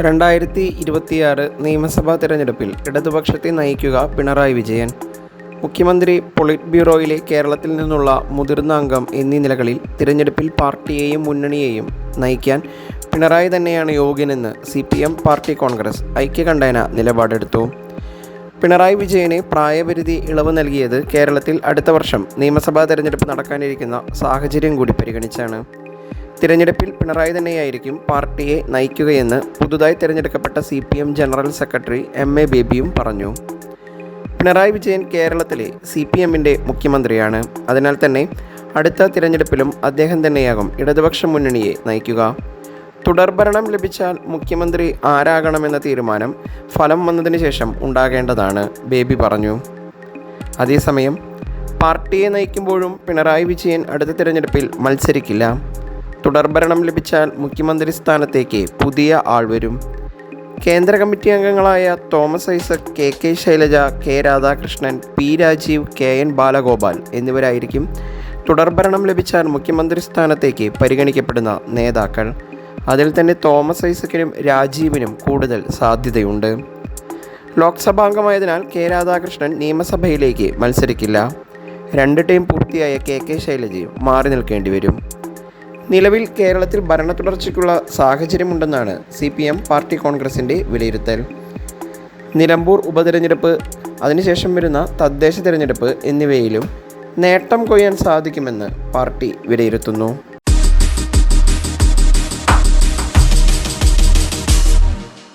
രണ്ടായിരത്തി ഇരുപത്തിയാറ് നിയമസഭാ തെരഞ്ഞെടുപ്പിൽ ഇടതുപക്ഷത്തെ നയിക്കുക പിണറായി വിജയൻ. മുഖ്യമന്ത്രി പൊളിറ്റ് ബ്യൂറോയിലെ കേരളത്തിൽ നിന്നുള്ള മുതിർന്ന അംഗം എന്നീ നിലകളിൽ തിരഞ്ഞെടുപ്പിൽ പാർട്ടിയെയും മുന്നണിയെയും നയിക്കാൻ പിണറായി തന്നെയാണ് യോഗ്യനെന്ന് C P M party congress ഐക്യകണ്ഠേന നിലപാടെടുത്തു. പിണറായി വിജയനെ പ്രായപരിധി ഇളവ് നൽകിയത് കേരളത്തിൽ അടുത്ത വർഷം നിയമസഭാ തെരഞ്ഞെടുപ്പ് നടക്കാനിരിക്കുന്ന സാഹചര്യം കൂടി പരിഗണിച്ചാണ്. തിരഞ്ഞെടുപ്പിൽ പിണറായി തന്നെയായിരിക്കും പാർട്ടിയെ നയിക്കുകയെന്ന് പുതുതായി തിരഞ്ഞെടുക്കപ്പെട്ട C P M general secretary M A ബേബിയും പറഞ്ഞു. പിണറായി വിജയൻ കേരളത്തിലെ സി പി എമ്മിന്റെ മുഖ്യമന്ത്രിയാണ്. അതിനാൽ തന്നെ അടുത്ത തിരഞ്ഞെടുപ്പിലും അദ്ദേഹം തന്നെയാകും ഇടതുപക്ഷ മുന്നണിയെ നയിക്കുക. തുടർഭരണം ലഭിച്ചാൽ മുഖ്യമന്ത്രി ആരാകണമെന്ന തീരുമാനം ഫലം വന്നതിന് ശേഷം ഉണ്ടാകേണ്ടതാണ് ബേബി പറഞ്ഞു. അതേസമയം പാർട്ടിയെ നയിക്കുമ്പോഴും പിണറായി വിജയൻ അടുത്ത തിരഞ്ഞെടുപ്പിൽ മത്സരിക്കില്ല. തുടർഭരണം ലഭിച്ചാൽ മുഖ്യമന്ത്രി സ്ഥാനത്തേക്ക് പുതിയ ആൾ വരും. കേന്ദ്ര കമ്മിറ്റി അംഗങ്ങളായ Thomas Isaac K K Shailaja K Radhakrishnan P Rajeev K N Balagopal എന്നിവരായിരിക്കും തുടർഭരണം ലഭിച്ചാൽ മുഖ്യമന്ത്രി സ്ഥാനത്തേക്ക് പരിഗണിക്കപ്പെടുന്ന നേതാക്കൾ. അതിൽ തന്നെ തോമസ് ഐസക്കിനും രാജീവിനും കൂടുതൽ സാധ്യതയുണ്ട്. ലോക്സഭാംഗമായതിനാൽ കെ രാധാകൃഷ്ണൻ നിയമസഭയിലേക്ക് മത്സരിക്കില്ല. രണ്ട് ടീം പൂർത്തിയായ കെ കെ ശൈലജയും മാറി നിൽക്കേണ്ടി വരും. നിലവിൽ കേരളത്തിൽ ഭരണ തുടർച്ചയ്ക്കുള്ള സാഹചര്യമുണ്ടെന്നാണ് സി പി എം പാർട്ടി കോൺഗ്രസിന്റെ വിലയിരുത്തൽ. നിലമ്പൂർ ഉപതെരഞ്ഞെടുപ്പ് അതിനുശേഷം വരുന്ന തദ്ദേശ തിരഞ്ഞെടുപ്പ് എന്നിവയിലും നേട്ടം കൊയ്യാൻ സാധിക്കുമെന്ന് പാർട്ടി വിലയിരുത്തുന്നു.